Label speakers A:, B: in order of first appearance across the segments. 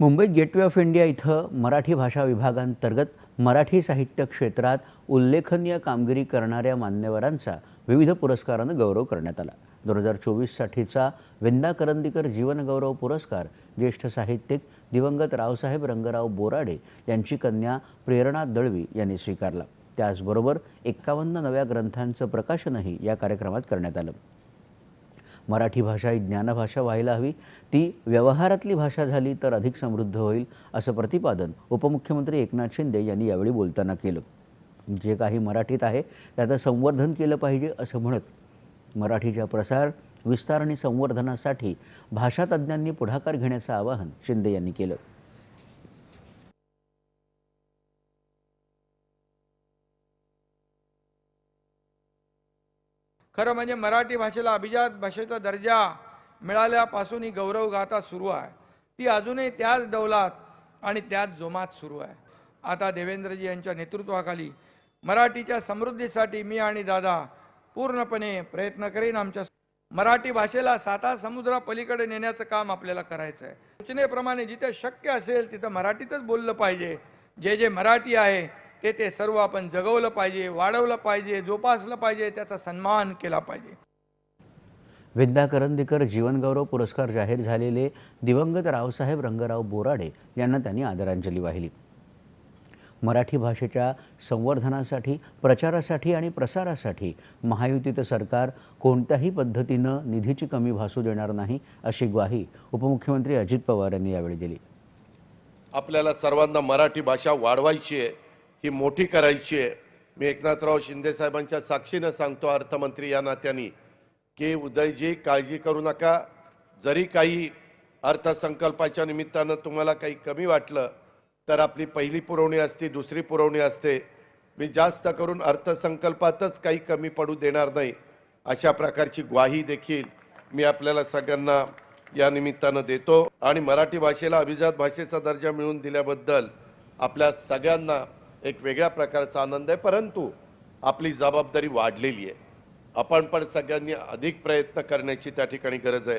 A: मुंबईत gateway of India इथं मराठी भाषा विभागांतर्गत मराठी साहित्य क्षेत्रात उल्लेखनीय कामगिरी करणाऱ्या मान्यवरांचा विविध पुरस्कारानं गौरव करण्यात आला. दोन हजार चोवीससाठीचा विंदा करंदीकर जीवनगौरव पुरस्कार ज्येष्ठ साहित्यिक दिवंगत रावसाहेब रंगराव बोराडे यांची कन्या प्रेरणा दळवी यांनी स्वीकारला. त्याचबरोबर एक्कावन्न नव्या ग्रंथांचं प्रकाशनही या कार्यक्रमात करण्यात आलं. मराठी भाषा ही ज्ञानभाषा व्हायला हवी. ती व्यवहारातली भाषा झाली तर अधिक समृद्ध होईल असं प्रतिपादन उपमुख्यमंत्री एकनाथ शिंदे यांनी यावेळी बोलताना केलं. जे काही मराठीत आहे त्याचं संवर्धन केलं पाहिजे असं म्हणत मराठीच्या प्रसार विस्तार आणि संवर्धनासाठी भाषातज्ज्ञांनी पुढाकार घेण्याचं आवाहन शिंदे यांनी केलं.
B: खरं म्हणजे मराठी भाषेला अभिजात भाषेचा दर्जा मिळाल्यापासून ही गौरवगाथा सुरू आहे. ती अजूनही त्याच डौलात आणि त्याच जोमात सुरू आहे. आता देवेंद्रजी यांच्या नेतृत्वाखाली मराठीच्या समृद्धीसाठी मी आणि दादा पूर्णपणे प्रयत्न करेन आमच्या मराठी भाषेला साता समुद्रापलीकडे नेण्याचं काम आपल्याला करायचं आहे. सूचनेप्रमाणे जिथे शक्य असेल तिथं मराठीतच बोललं पाहिजे. जे जे मराठी आहे ते ते सर्व आपण जगवलं पाहिजे वाढवलं पाहिजे जोपासलं पाहिजे त्याचा सन्मान केला पाहिजे.
A: विद्या करंदीकर जीवनगौरव पुरस्कार जाहीर झालेले दिवंगत रावसाहेब रंगराव बोराडे यांना त्यांनी आदरांजली वाहिली. मराठी भाषेच्या संवर्धनासाठी प्रचारासाठी आणि प्रसारासाठी महायुतीचं सरकार कोणत्याही पद्धतीनं निधीची कमी भासू देणार नाही अशी ग्वाही उपमुख्यमंत्री अजित पवार यांनी यावेळी दिली.
C: आपल्याला सर्वांना मराठी भाषा वाढवायची आहे. ही मोठी करायची आहे. मी एकनाथराव शिंदे साहेबांच्या साक्षीनं सांगतो अर्थमंत्री या नात्याने की उदयजी काळजी करू नका. जरी काही अर्थसंकल्पाच्या निमित्तानं तुम्हाला काही कमी वाटलं तर आपली पहिली पुरवणी असते दुसरी पुरवणी असते. मी जास्त करून अर्थसंकल्पातच काही कमी पडू देणार नाही अशा प्रकारची ग्वाही देखील मी आपल्याला सगळ्यांना या निमित्तानं देतो. आणि मराठी भाषेला अभिजात भाषेचा दर्जा मिळवून दिल्याबद्दल आपल्या सगळ्यांना एक वेगळ्या प्रकारचा आनंद आहे परंतु आपली जबाबदारी वाढलेली आहे. आपण पण सगळ्यांनी अधिक प्रयत्न करण्याची त्या ठिकाणी गरज आहे.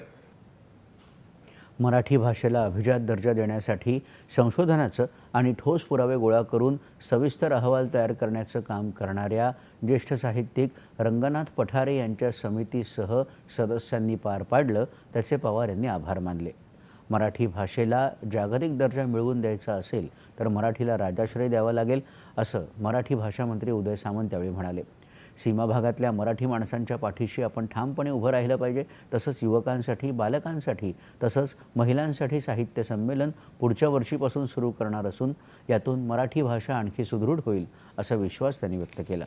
A: मराठी भाषेला अभिजात दर्जा देण्यासाठी संशोधनाचं आणि ठोस पुरावे गोळा करून सविस्तर अहवाल तयार करण्याचं काम करणाऱ्या ज्येष्ठ साहित्यिक रंगनाथ पठारे यांच्या समितीसह सदस्यांनी पार पाडलं त्याचे पवार यांनी आभार मानले. मराठी भाषेला जागतिक दर्जा मिळवून द्यायचा असेल तर मराठीला राजाश्रय द्यावा लागेल असं मराठी भाषा मंत्री उदय सामंत यावेळी म्हणाले. सीमा भागातल्या मराठी माणसांच्या पाठीशी आपण ठामपणे उभं राहिलं पाहिजे. तसंच युवकांसाठी बालकांसाठी तसंच महिलांसाठी साहित्य संमेलन पुढच्या वर्षीपासून सुरू करणार असून यातून मराठी भाषा आणखी सुदृढ होईल असा विश्वास त्यांनी व्यक्त केला.